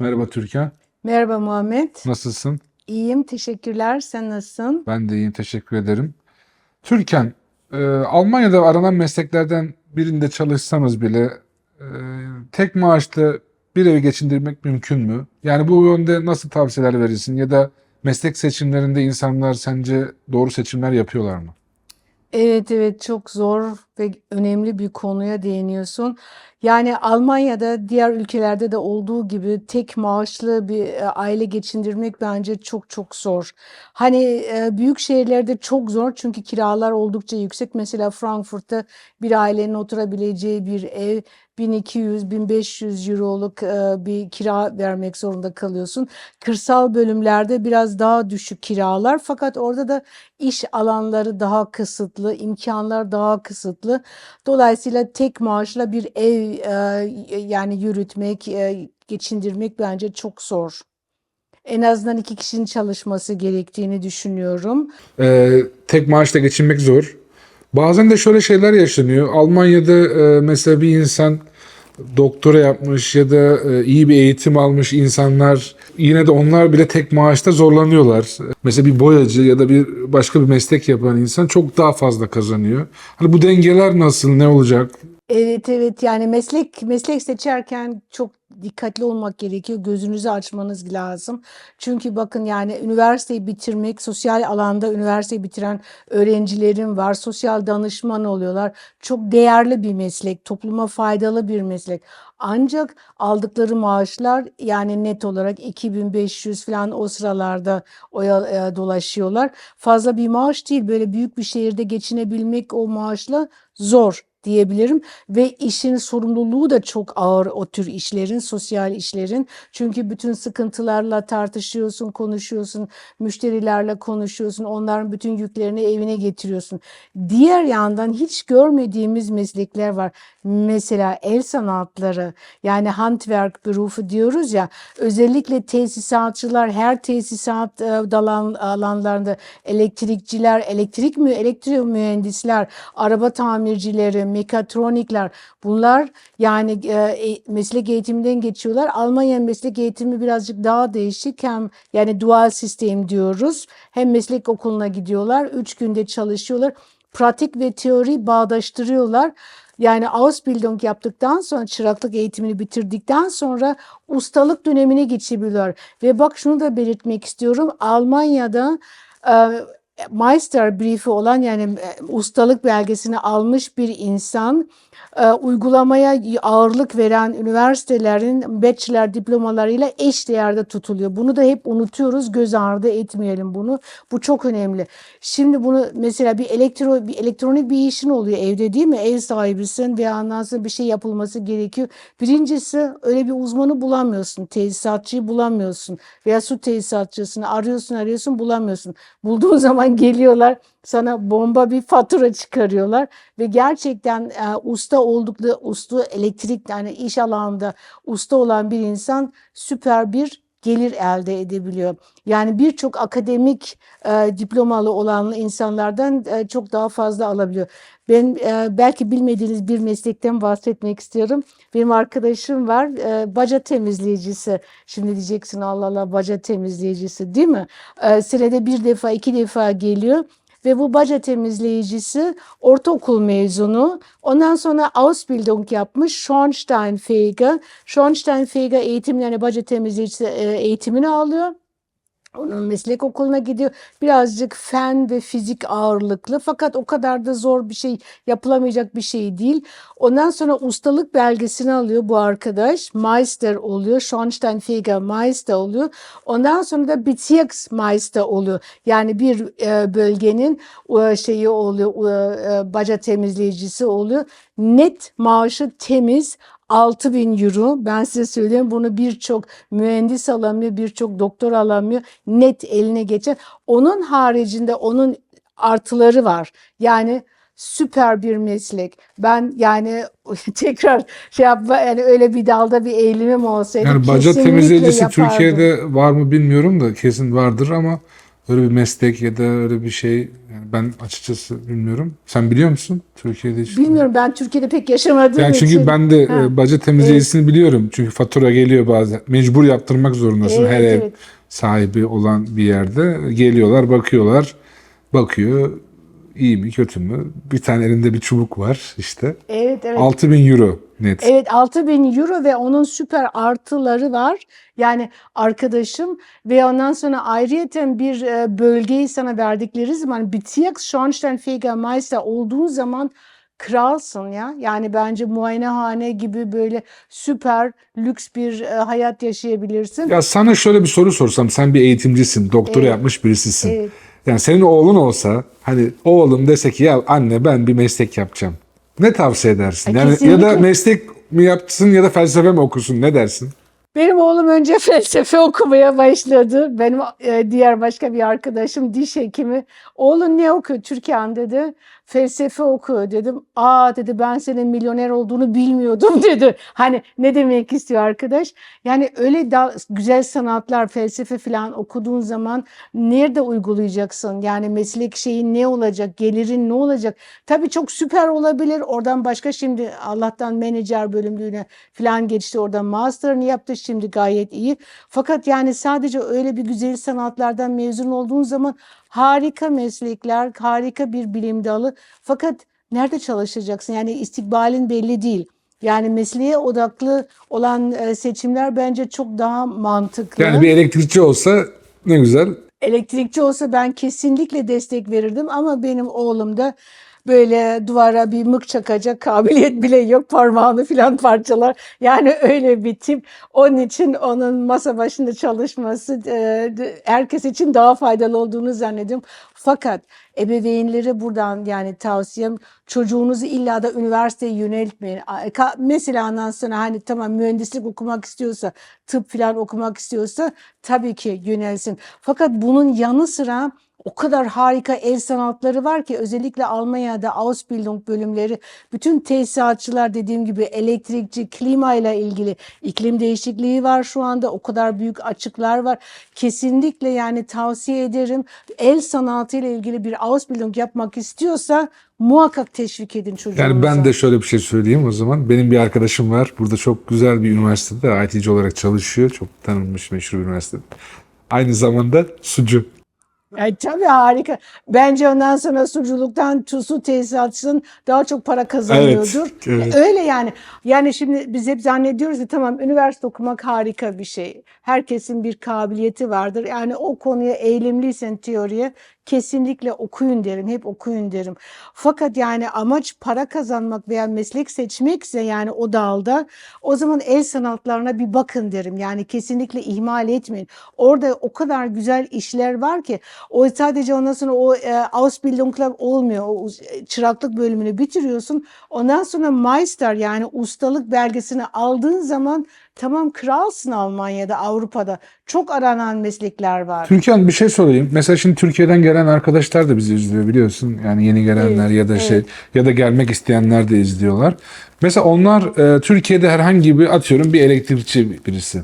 Merhaba Türkan. Merhaba Muhammed. Nasılsın? İyiyim, teşekkürler. Sen nasılsın? Ben de iyiyim. Teşekkür ederim. Türkan, e, Almanya'da aranan mesleklerden birinde çalışsanız bile e, tek maaşla bir evi geçindirmek mümkün mü? Yani bu yönde nasıl tavsiyeler verirsin? Ya da meslek seçimlerinde insanlar sence doğru seçimler yapıyorlar mı? Evet evet çok zor ve önemli bir konuya değiniyorsun. Yani Almanya'da diğer ülkelerde de olduğu gibi tek maaşlı bir e, aile geçindirmek bence çok çok zor. Hani e, büyük şehirlerde çok zor çünkü kiralar oldukça yüksek. Mesela Frankfurt'ta bir ailenin oturabileceği bir ev 1200-1500 euroluk e, bir kira vermek zorunda kalıyorsun. Kırsal bölümlerde biraz daha düşük kiralar fakat orada da iş alanları daha kısıtlı, imkanlar daha kısıtlı. Dolayısıyla tek maaşla bir ev e, yani yürütmek, e, geçindirmek bence çok zor. En azından iki kişinin çalışması gerektiğini düşünüyorum. E, tek maaşla geçinmek zor. Bazen de şöyle şeyler yaşanıyor. Almanya'da e, mesela bir insan doktora yapmış ya da e, iyi bir eğitim almış insanlar yine de onlar bile tek maaşta zorlanıyorlar. Mesela bir boyacı ya da bir başka bir meslek yapan insan çok daha fazla kazanıyor. Hani bu dengeler nasıl, ne olacak? Evet evet yani meslek meslek seçerken çok dikkatli olmak gerekiyor. Gözünüzü açmanız lazım. Çünkü bakın yani üniversiteyi bitirmek, sosyal alanda üniversiteyi bitiren öğrencilerim var. Sosyal danışman oluyorlar. Çok değerli bir meslek, topluma faydalı bir meslek. Ancak aldıkları maaşlar yani net olarak 2500 falan o sıralarda oya, e, dolaşıyorlar. Fazla bir maaş değil. Böyle büyük bir şehirde geçinebilmek o maaşla zor diyebilirim ve işin sorumluluğu da çok ağır o tür işlerin, sosyal işlerin. Çünkü bütün sıkıntılarla tartışıyorsun, konuşuyorsun, müşterilerle konuşuyorsun, onların bütün yüklerini evine getiriyorsun. Diğer yandan hiç görmediğimiz meslekler var. Mesela el sanatları, yani handwerk berufu diyoruz ya, özellikle tesisatçılar, her tesisat e, dalan alanlarında elektrikçiler, elektrik mü, elektrik mühendisler, araba tamircileri, mekatronikler bunlar yani e, e, meslek eğitiminden geçiyorlar. Almanya meslek eğitimi birazcık daha değişik. Hem yani dual sistem diyoruz. Hem meslek okuluna gidiyorlar. Üç günde çalışıyorlar. Pratik ve teori bağdaştırıyorlar. Yani Ausbildung yaptıktan sonra çıraklık eğitimini bitirdikten sonra ustalık dönemine geçebiliyorlar. Ve bak şunu da belirtmek istiyorum. Almanya'da e, Meister briefi olan yani e, ustalık belgesini almış bir insan e, uygulamaya ağırlık veren üniversitelerin bachelor diplomalarıyla eş değerde tutuluyor. Bunu da hep unutuyoruz. Göz ardı etmeyelim bunu. Bu çok önemli. Şimdi bunu mesela bir elektro bir elektronik bir işin oluyor evde değil mi? Ev sahibisin ve ondan sonra bir şey yapılması gerekiyor. Birincisi öyle bir uzmanı bulamıyorsun. Tesisatçıyı bulamıyorsun. Veya su tesisatçısını arıyorsun arıyorsun bulamıyorsun. Bulduğun zaman geliyorlar sana bomba bir fatura çıkarıyorlar ve gerçekten e, usta oldukları usta elektrik yani iş alanında usta olan bir insan süper bir gelir elde edebiliyor. Yani birçok akademik e, diplomalı olan insanlardan e, çok daha fazla alabiliyor. Ben e, belki bilmediğiniz bir meslekten bahsetmek istiyorum. Benim arkadaşım var, e, baca temizleyicisi. Şimdi diyeceksin Allah Allah baca temizleyicisi değil mi? E, senede bir defa, iki defa geliyor ve bu baca temizleyicisi ortaokul mezunu. Ondan sonra Ausbildung yapmış. Schornsteinfeger. Schornsteinfeger eğitimlerini baca temizleyicisi e, eğitimini alıyor. Onun meslek okuluna gidiyor. Birazcık fen ve fizik ağırlıklı fakat o kadar da zor bir şey yapılamayacak bir şey değil. Ondan sonra ustalık belgesini alıyor bu arkadaş. Meister oluyor. Schornsteinfeger Meister oluyor. Ondan sonra da Bezirksmeister oluyor. Yani bir e, bölgenin e, şeyi oluyor. E, baca temizleyicisi oluyor. Net maaşı temiz 6 bin euro. Ben size söyleyeyim bunu birçok mühendis alamıyor, birçok doktor alamıyor. Net eline geçer. Onun haricinde onun artıları var. Yani süper bir meslek. Ben yani tekrar şey yapma yani öyle bir dalda bir eğilimim olsaydı Yani baca temizleyicisi yapardım. Türkiye'de var mı bilmiyorum da kesin vardır ama öyle bir meslek ya da öyle bir şey yani ben açıkçası bilmiyorum. Sen biliyor musun Türkiye'de hiç? Bilmiyorum ben Türkiye'de pek yaşamadığım Yani çünkü için. ben de Ha. e, baca temizleyicisini biliyorum. Çünkü fatura geliyor bazen. Mecbur yaptırmak zorundasın Evet, her ev evet. sahibi olan bir yerde. Geliyorlar, bakıyorlar. Bakıyor iyi mi kötü mü? Bir tane elinde bir çubuk var işte. Evet evet. 6000 euro net. Evet 6000 euro ve onun süper artıları var. Yani arkadaşım ve ondan sonra ayrıyeten bir e, bölgeyi sana verdikleri zaman Bezirks Schornsteinfeger Meister olduğun zaman kralsın ya. Yani bence muayenehane gibi böyle süper lüks bir e, hayat yaşayabilirsin. Ya sana şöyle bir soru sorsam sen bir eğitimcisin, doktora Evet. yapmış birisisin. Evet. Yani senin oğlun olsa hani oğlum dese ki ya anne ben bir meslek yapacağım. Ne tavsiye edersin? E, Yani ya da meslek mi yapsın ya da felsefe mi okusun ne dersin? Benim oğlum önce felsefe okumaya başladı. Benim e, diğer başka bir arkadaşım diş hekimi. Oğlun ne okuyor Türkan dedi. Felsefe okuyor dedim. Aa dedi ben senin milyoner olduğunu bilmiyordum dedi. Hani ne demek istiyor arkadaş? Yani öyle da güzel sanatlar, felsefe falan okuduğun zaman nerede uygulayacaksın? Yani meslek şeyin ne olacak? Gelirin ne olacak? Tabii çok süper olabilir. Oradan başka şimdi Allah'tan menajer bölümlüğüne falan geçti. Oradan master'ını yaptı. Şimdi gayet iyi. Fakat yani sadece öyle bir güzel sanatlardan mezun olduğun zaman harika meslekler, harika bir bilim dalı. Fakat nerede çalışacaksın? Yani istikbalin belli değil. Yani mesleğe odaklı olan e, seçimler bence çok daha mantıklı. Yani bir elektrikçi olsa ne güzel. Elektrikçi olsa ben kesinlikle destek verirdim ama benim oğlum da böyle duvara bir mık çakacak kabiliyet bile yok parmağını filan parçalar. Yani öyle bir tip. Onun için onun masa başında çalışması e, herkes için daha faydalı olduğunu zannediyorum. Fakat ebeveynlere buradan yani tavsiyem çocuğunuzu illa da üniversiteye yöneltmeyin. Ka- Mesela ondan sonra hani tamam mühendislik okumak istiyorsa, tıp falan okumak istiyorsa tabii ki yönelsin. Fakat bunun yanı sıra o kadar harika el sanatları var ki özellikle Almanya'da Ausbildung bölümleri bütün tesisatçılar dediğim gibi elektrikçi, klima ile ilgili iklim değişikliği var şu anda o kadar büyük açıklar var. Kesinlikle yani tavsiye ederim el sanatı ile ilgili bir Ausbildung yapmak istiyorsa muhakkak teşvik edin çocuğunuza. Yani ben de şöyle bir şey söyleyeyim o zaman. Benim bir arkadaşım var. Burada çok güzel bir üniversitede IT'ci olarak çalışıyor. Çok tanınmış meşhur bir üniversitede. Aynı zamanda sucu. Ay, tabii harika. Bence ondan sonra suculuktan su tesisatçının daha çok para kazanıyordur. evet. Öyle yani. Yani şimdi biz hep zannediyoruz ki tamam üniversite okumak harika bir şey. Herkesin bir kabiliyeti vardır. Yani o konuya eğilimliysen teoriye kesinlikle okuyun derim. Hep okuyun derim. Fakat yani amaç para kazanmak veya meslek seçmekse yani o dalda o zaman el sanatlarına bir bakın derim. Yani kesinlikle ihmal etmeyin. Orada o kadar güzel işler var ki o sadece ondan sonra o e, Ausbildung'la olmuyor. O uz- çıraklık bölümünü bitiriyorsun. Ondan sonra Meister yani ustalık belgesini aldığın zaman tamam kralsın Almanya'da, Avrupa'da. Çok aranan meslekler var. Türkan bir şey sorayım. Mesela şimdi Türkiye'den gelen arkadaşlar da bizi izliyor biliyorsun. Yani yeni gelenler Evet, ya da şey evet. ya da gelmek isteyenler de izliyorlar. Mesela onlar e, Türkiye'de herhangi bir atıyorum bir elektrikçi birisi.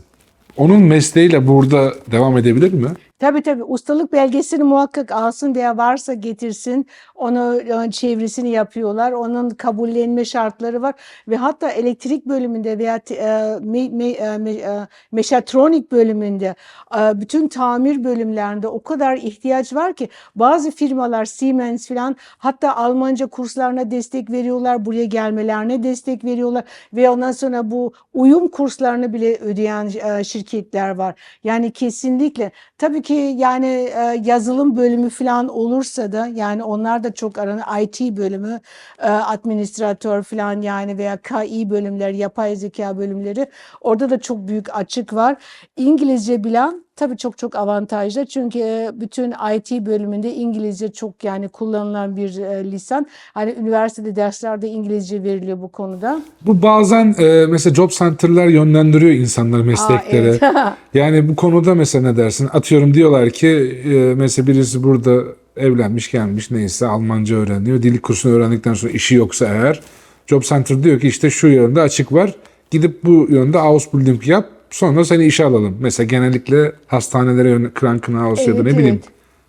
Onun mesleğiyle burada devam edebilir mi? Tabii tabii ustalık belgesini muhakkak alsın veya varsa getirsin. Onu e, çevresini yapıyorlar. Onun kabullenme şartları var ve hatta elektrik bölümünde veya e, me, me, e, me- e, meşatronik bölümünde e, bütün tamir bölümlerinde o kadar ihtiyaç var ki bazı firmalar Siemens falan hatta Almanca kurslarına destek veriyorlar. Buraya gelmelerine destek veriyorlar ve ondan sonra bu uyum kurslarını bile ödeyen e, şirketler var. Yani kesinlikle tabii ki yani e, yazılım bölümü falan olursa da yani onlar da çok aranı IT bölümü, e, administratör falan yani veya KI bölümler, yapay zeka bölümleri orada da çok büyük açık var. İngilizce bilen tabii çok çok avantajlı çünkü e, bütün IT bölümünde İngilizce çok yani kullanılan bir e, lisan. Hani üniversitede derslerde İngilizce veriliyor bu konuda. Bu bazen e, mesela job center'lar yönlendiriyor insanları mesleklere. evet. yani bu konuda mesela ne dersin? Atıyorum diyorlar ki e, mesela birisi burada evlenmiş gelmiş neyse Almanca öğreniyor. Dil kursunu öğrendikten sonra işi yoksa eğer job center diyor ki işte şu yönde açık var. Gidip bu yönde Ausbildung yap. Sonra seni işe alalım. Mesela genellikle hastanelere yön Krankenhaus ya da ne bileyim.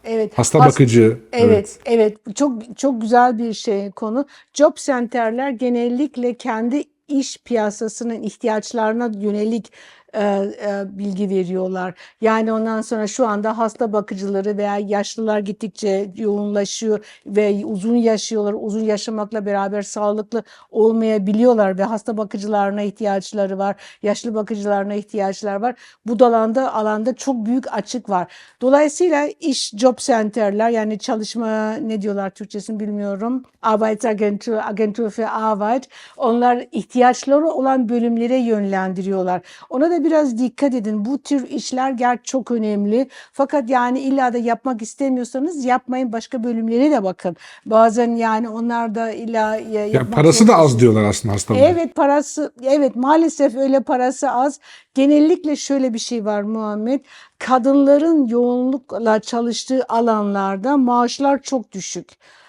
evet. Hasta Has- bakıcı. Evet, evet. Çok çok güzel bir şey konu. Job center'ler genellikle kendi iş piyasasının ihtiyaçlarına yönelik e, e, bilgi veriyorlar. Yani ondan sonra şu anda hasta bakıcıları veya yaşlılar gittikçe yoğunlaşıyor ve uzun yaşıyorlar. Uzun yaşamakla beraber sağlıklı olmayabiliyorlar ve hasta bakıcılarına ihtiyaçları var. Yaşlı bakıcılarına ihtiyaçları var. Bu alanda alanda çok büyük açık var. Dolayısıyla iş job center'ler yani çalışma ne diyorlar Türkçesini bilmiyorum. Arbeitsagentur, Agentur für Arbeit. Onlar ihtiyaçları olan bölümlere yönlendiriyorlar. Ona da biraz dikkat edin. Bu tür işler gerçi çok önemli. Fakat yani illa da yapmak istemiyorsanız yapmayın. Başka bölümlere de bakın. Bazen yani onlar da illa ya- Ya yapmak parası da zorunda- az diyorlar aslında hastaların. Evet parası evet maalesef öyle parası az. Genellikle şöyle bir şey var Muhammed. Kadınların yoğunlukla çalıştığı alanlarda maaşlar çok düşük.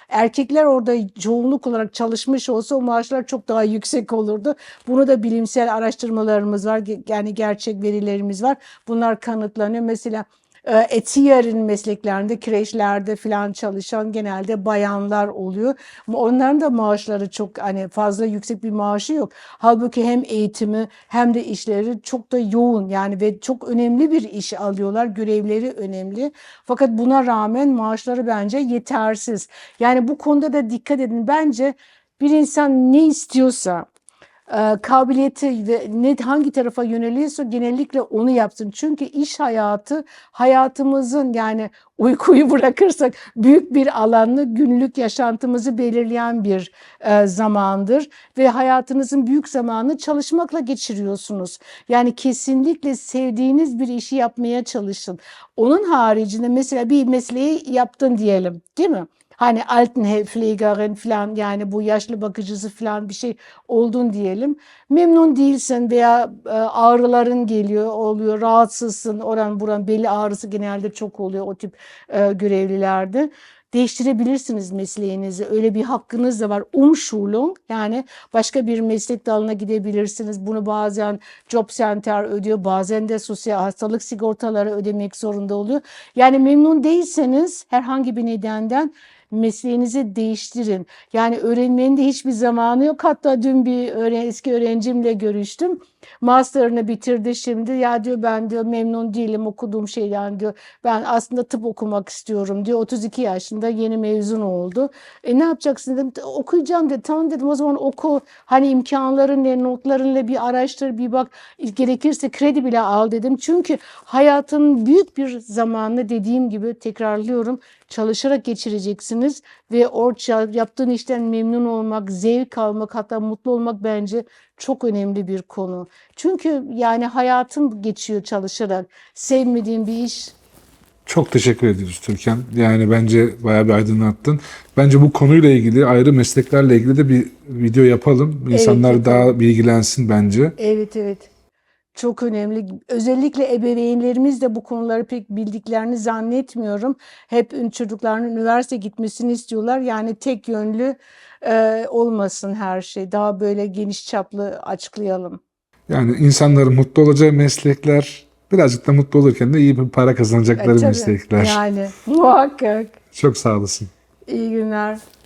Erkekler orada çoğunluk olarak çalışmış olsa o maaşlar çok daha yüksek olurdu. Bunu da bilimsel araştırmalarımız var. Yani gerçek verilerimiz var. Bunlar kanıtlanıyor. Mesela Etiyer'in mesleklerinde, kreşlerde falan çalışan genelde bayanlar oluyor. Onların da maaşları çok hani fazla yüksek bir maaşı yok. Halbuki hem eğitimi hem de işleri çok da yoğun yani ve çok önemli bir iş alıyorlar. Görevleri önemli. Fakat buna rağmen maaşları bence yetersiz. Yani bu konuda da dikkat edin. Bence bir insan ne istiyorsa kabiliyeti ve ne hangi tarafa yöneliyorsa genellikle onu yapsın. Çünkü iş hayatı hayatımızın yani uykuyu bırakırsak büyük bir alanı günlük yaşantımızı belirleyen bir e, zamandır ve hayatınızın büyük zamanını çalışmakla geçiriyorsunuz. Yani kesinlikle sevdiğiniz bir işi yapmaya çalışın. Onun haricinde mesela bir mesleği yaptın diyelim, değil mi? Hani Altenpflegerin falan yani bu yaşlı bakıcısı falan bir şey oldun diyelim. Memnun değilsin veya e, ağrıların geliyor, oluyor, rahatsızsın. Oran buran belli ağrısı genelde çok oluyor o tip e, görevlilerde. Değiştirebilirsiniz mesleğinizi. Öyle bir hakkınız da var. Umschulung yani başka bir meslek dalına gidebilirsiniz. Bunu bazen job center ödüyor, bazen de sosyal hastalık sigortaları ödemek zorunda oluyor. Yani memnun değilseniz herhangi bir nedenden mesleğinizi değiştirin. Yani öğrenmenin de hiçbir zamanı yok. Hatta dün bir öğren eski öğrencimle görüştüm. Master'ını bitirdi şimdi. Ya diyor ben diyor memnun değilim okuduğum şeyden diyor. Ben aslında tıp okumak istiyorum diyor. 32 yaşında yeni mezun oldu. E ne yapacaksın dedim. Okuyacağım dedi. Tamam dedim o zaman oku. Hani imkanların ne, notlarınla bir araştır, bir bak. Gerekirse kredi bile al dedim. Çünkü hayatın büyük bir zamanını dediğim gibi tekrarlıyorum çalışarak geçireceksiniz ve orça yaptığın işten memnun olmak, zevk almak hatta mutlu olmak bence çok önemli bir konu. Çünkü yani hayatın geçiyor çalışarak. Sevmediğin bir iş Çok teşekkür ediyoruz Türkan. Yani bence bayağı bir aydınlattın. Bence bu konuyla ilgili ayrı mesleklerle ilgili de bir video yapalım. İnsanlar yapalım. daha bilgilensin bence. Evet evet. Çok önemli. Özellikle ebeveynlerimiz de bu konuları pek bildiklerini zannetmiyorum. Hep çocuklarının üniversite gitmesini istiyorlar. Yani tek yönlü e, olmasın her şey. Daha böyle geniş çaplı açıklayalım. Yani insanların mutlu olacağı meslekler, birazcık da mutlu olurken de iyi bir para E, kazanacakları tabii. meslekler. Yani muhakkak. Çok sağ olasın. İyi günler.